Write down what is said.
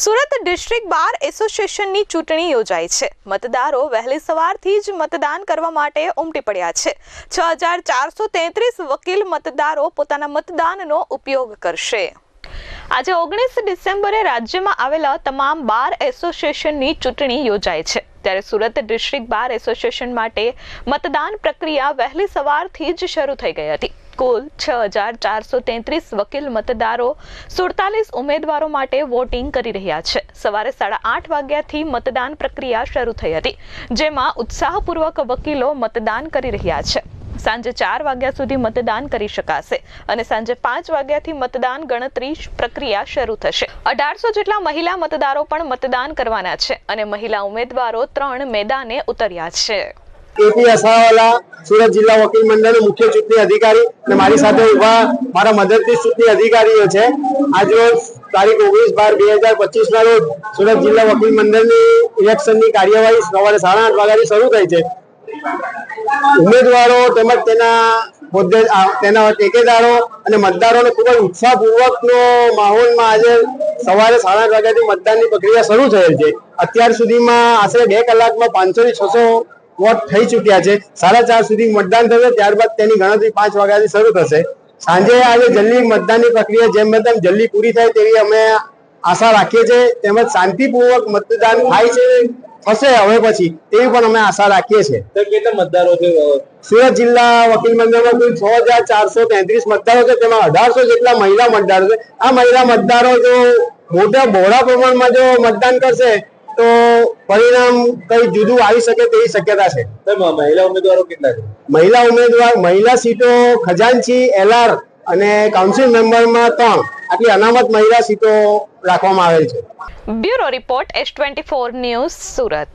Surat district બાર એસોસિએશનની ચૂંટણી યોજાઈ છે. મતદારો વહેલી સવારથી જ મતદાન કરવા માટે ઉમટી પડ્યા છે. છ હજાર ચારસો તેત્રીસ વકીલ મતદારો પોતાના મતદાનનો ઉપયોગ કરશે. આજે ઓગણીસ ડિસેમ્બરે રાજ્યમાં આવેલા તમામ બાર એસોસિએશનની ચૂંટણી યોજાય છે. ત્યારે સુરત ડિસ્ટ્રિક્ટ બાર એસોસિએશન માટે મતદાન પ્રક્રિયા વહેલી સવારથી જ શરૂ થઈ ગઈ હતી. કુલ છ હજાર ચારસો તેત્રીસ વકીલ મતદારો સુડતાલીસ ઉમેદવારો માટે વોટિંગ કરી રહ્યા છે. સવારે સાડા આઠ વાગ્યાથી મતદાન પ્રક્રિયા શરૂ થઈ હતી, જેમાં ઉત્સાહપૂર્વક વકીલો મતદાન કરી રહ્યા છે. સાંજે ચાર વાગ્યા સુધી મતદાન કરી શકાશે અને સાંજે પાંચ વાગ્યાથી મતદાન ગણતરી પ્રક્રિયા શરૂ થશે. અઢારસો જેટલા મહિલા મતદારો પણ મતદાન કરવાના છે અને મહિલા ઉમેદવારો ત્રણ મેદાને ઉતર્યા છે. એપી અસાવાલા સુરત જિલ્લા વકીલ મંડળના મુખ્ય ચૂંટણી અધિકારી અને મારી સાથે ઊભા મારા મદદનીશ ચૂંટણી અધિકારીઓ છે. આજરોજ તારીખ ઓગણીસ બાર બે હજાર પચીસ ના રોજ સુરત જિલ્લા વકીલ મંડળની ઇલેક્શનની કાર્યવાહી સવારે સાડા આઠ વાગ્યાથી શરૂ થઈ છે. ઉમેદવારો તેમજ તેના હોદ્દે તેના ટેકેદારો અને મતદારોને ખૂબ જ ઉત્સાહપૂર્વકનો માહોલમાં આજે સવારે સાડા આઠ વાગ્યાથી મતદાનની પ્રક્રિયા શરૂ થયેલ છે. અત્યાર સુધીમાં આશરે બે કલાકમાં પાંચસો થી છસો વોટ થઈ ચૂક્યા છે. સાડા ચાર સુધી મતદાન થશે ત્યારબાદ તેની ગણતરી પાંચ વાગ્યાથી શરૂ થશે. સાંજે આજે જલ્દી મતદાનની પ્રક્રિયા જેમ તેમ જલ્દી પૂરી થાય તેવી અમે આશા રાખીએ છીએ. તેમજ શાંતિપૂર્વક મતદાન થાય છે થશે હવે પછી તેવી પણ અમે આશા રાખીએ છીએ. તો કેટલા મતદારો છે? સુરત જિલ્લા વકીલ મંડળમાં કુલ છ હજાર ચારસો તેત્રીસ મતદારો છે. તેમાં અઢારસો જેટલા મહિલા મતદારો છે. આ મહિલા મતદારો જો મોટા બહોળા પ્રમાણમાં જો મતદાન કરશે તો પરિણામ કઈ જુદું આવી શકે તેવી શક્યતા છે. મહિલા ઉમેદવારો કેટલા છે? મહિલા ઉમેદવાર મહિલા સીટો ખજાનચી એલઆર અને કાઉન્સિલ મેમ્બરમાં ત્રણ. આટલી અનામત મહિલા સીટો રાખવામાં આવેલ છે. Bureau report S twenty four news Surat.